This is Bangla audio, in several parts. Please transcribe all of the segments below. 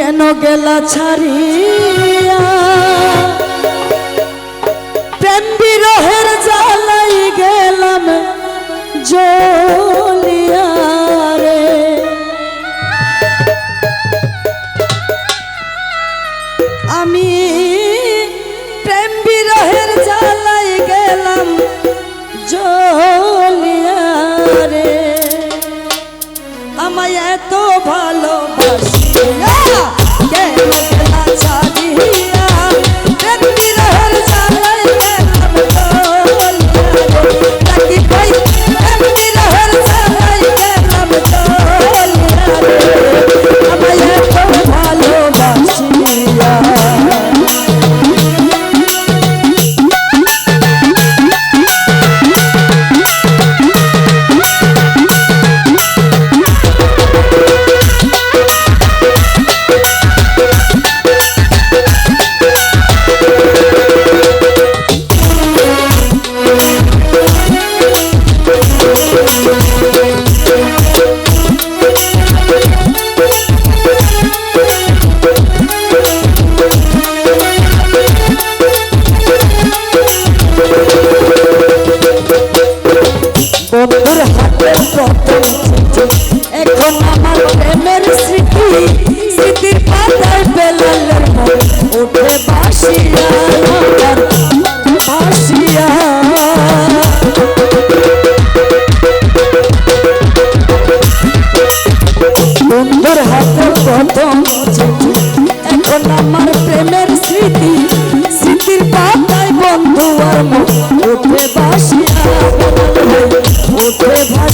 কেন গেলা ছাড়িয়া? প্রেম বিরহের জালাই গেলাম জলিয়ারে আমি প্রেম বিরহের জালাই গেলাম জলিয়ারে আমায় এত ভালোবাসিয়া Thank you.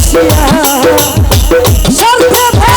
বসিয়া সন্ধ্যা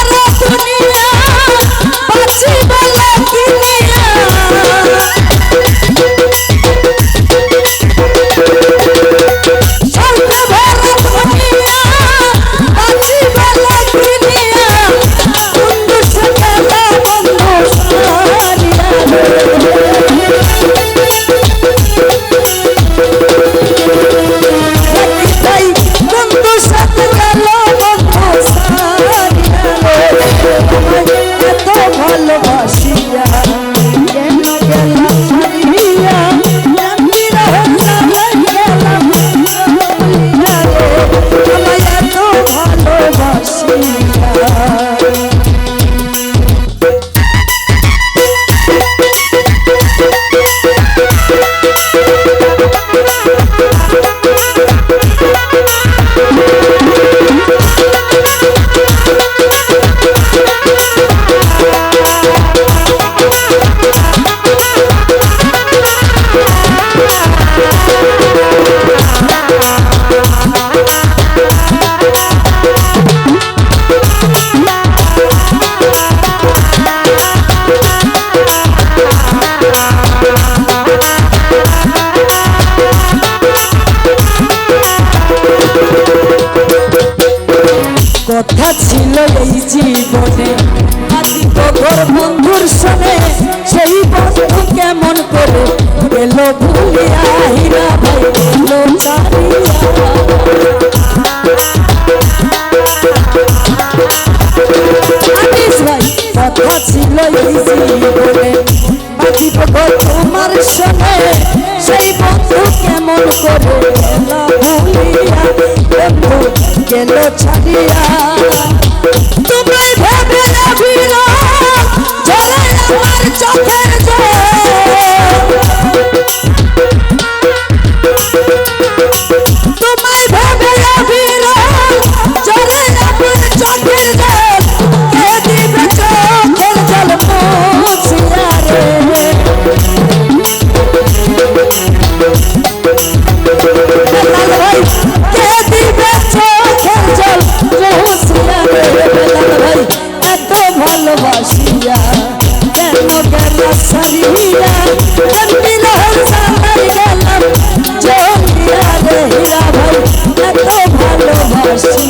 কথা ছিল এই জীবনে। তোর বন্ধুর সনে সেই বন্ধু কেমন করে গেল ভুলে আহিরা ভাই গেল কথা ছিল এই জীবনে। তোমার সনে সেই বন্ধু কেমন করে ভালোবাসি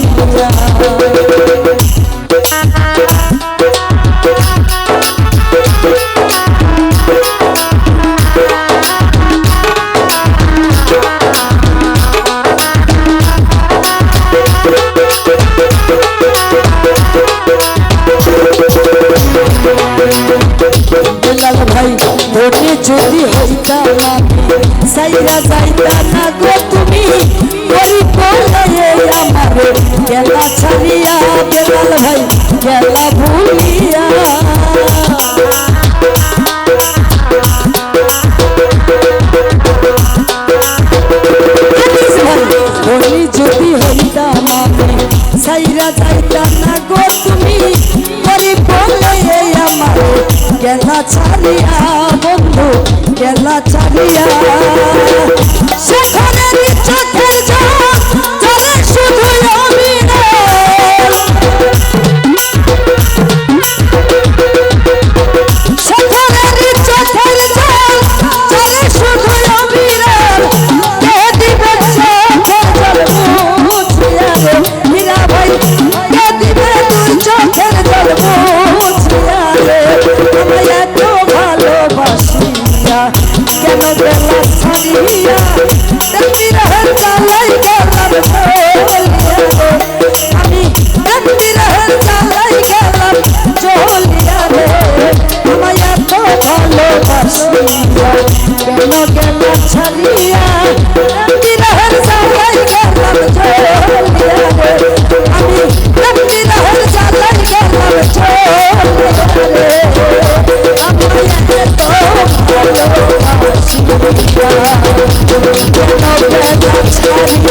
দয়াল ভাই গেলা ভুলিয়া। যদি হইতাম মানে, আমি সাইরা যাইতাম না গো তুমি বলি বলে আমার গেলা ছাড়িয়া বন্ধু গেলা ছাড়িয়া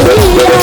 dia